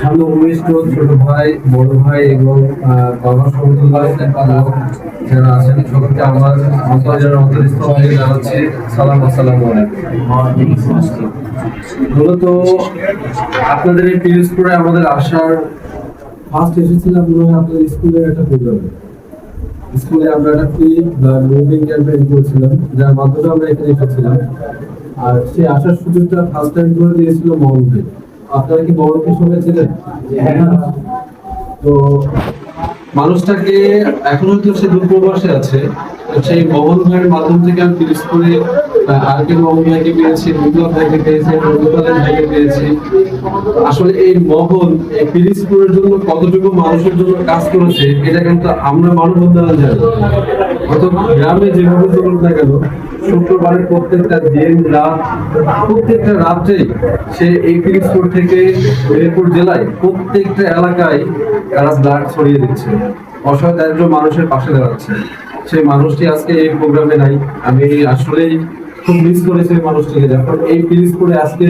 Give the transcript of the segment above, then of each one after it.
সামনে উনিশটা ছোট ভাই, বড় ভাই এবং বাবা সমতুল্লাহ লোক যারা আছেন সকলকে আমার অন্তর্জালের অন্তরিস্থ হয়ে জানাচ্ছি। সালাম, আসসালাম মূলত আপনাদের এই পিরিজপুরে আমাদের আসার ফার্স্ট এসেছিলাম মনে হয় আপনাদের স্কুলের একটা প্রোগ্রামে স্কুলে আমরা একটা ফ্রি মুভিং ক্যাম্পেইন করেছিলাম যার মাধ্যমে আমরা এখানে এসেছিলাম। আর সেই আসার সুযোগটা ফার্স্ট টাইম করে দিয়েছিল মোহনকে। আপনারা কি মোহনকে শুনেছিলেন? তো মানুষটাকে এখন হয়তো সে দূরপ্রবাসে আছে। সেই মোহন ভাইয়ের মাধ্যম থেকে আমি পিরিজপুরে আর কে মোহন ভাইকে পেয়েছি, বিপ্লব ভাইকে পেয়েছি রবীন্দ্রনাথ ভাইকে পেয়েছি। আসলে এই মহল এই পিরিজপুরের জন্য কতটুকু মানুষের জন্য কাজ করেছে, এটা কিন্তু আমরা মানব উন্নয়ন জানি গ্রামে শুক্রবারের প্রত্যেকটা দিন রাত, প্রত্যেকটা রাত্রে সে থেকে মেহেরপুর জেলায় প্রত্যেকটা এলাকায় তারা ব্লাড ছড়িয়ে দিচ্ছে। অসহায় দারিদ্র মানুষের পাশে দাঁড়াচ্ছে। সেই মানুষটি আজকে এই প্রোগ্রামে নাই। আমি আসলেই খুব মিস করেছি মানুষটিকে। যখন এই পিরিজপুরে আজকে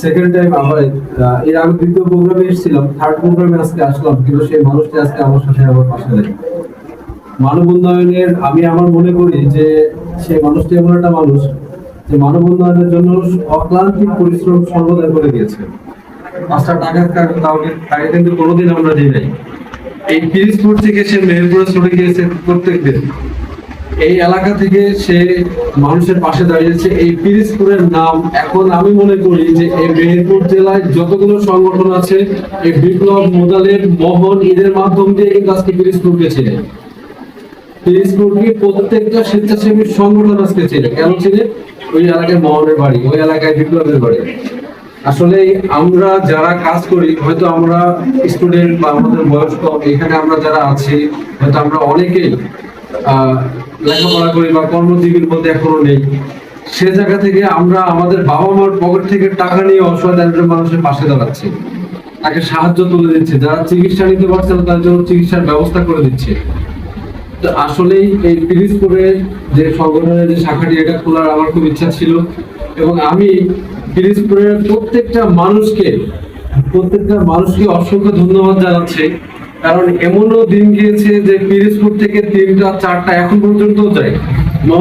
সেকেন্ড টাইম আবার এর আগে দ্বিতীয় প্রোগ্রামে এসেছিলাম থার্ড প্রোগ্রামে আজকে আসলাম, কিন্তু সেই মানুষটি আজকে আমার সাথে আমার পাশে নেই। মানব উন্নয়নের আমি আমার মনে করি যে সেই মানুষটি এমন একটা মানুষ যে মানব উন্নয়নের জন্য অক্লান্তিক পরিশ্রম সর্বদা করে গিয়েছে। পাঁচটা টাকা তাকে কিন্তু কোনোদিন আমরা দিই নাই। এই থেকে সে মেহেরপুরে চলে গিয়েছে প্রত্যেক দিন। এই এলাকা থেকে সে মানুষের পাশে দাঁড়িয়েছে। এই পিরিজপুরের নাম এখন আমি মনে করি যে এই মেহেরপুর জেলায় যতগুলো সংগঠন আছে, এই বিপ্লব মোদালের মোহন ঈদের মাধ্যম দিয়ে কিন্তু আজকে পিরিজপুরকে চিনে। পিরিজপুরকে প্রত্যেকটা সংগঠন আজকে চিনে কেন চিনে ওই এলাকায় মোহনের বাড়ি, ওই এলাকায় বিপ্লবের বাড়ি। আসলে আমরা যারা কাজ করি, হয়তো আমরা স্টুডেন্ট বা আমাদের এখানে আমরা যারা আছি, হয়তো আমরা অনেকেই লেখাপড়া করি বা কর্মজীবীর মধ্যে এখনও নেই। সে জায়গা থেকে আমরা আমাদের বাবা মার পকেট থেকে টাকা নিয়ে অসহায় মানুষের পাশে দাঁড়াচ্ছি। তাকে সাহায্য তুলে দিচ্ছে। যারা চিকিৎসা নিতে পারছে না তার জন্য চিকিৎসার ব্যবস্থা করে দিচ্ছে। আসলেই এই পিরিজপুরের যে সংগঠনের যে শাখাটি, এটা খোলার আমার খুব ইচ্ছা ছিল। এবং আমি পিরিজপুরের প্রত্যেকটা মানুষকে প্রত্যেকটা মানুষকে অসংখ্য ধন্যবাদ জানাচ্ছি। কারণ এমনও দিন গিয়েছে যে পিরিজপুর থেকে তিনটা, চারটা এখন পর্যন্ত যায়।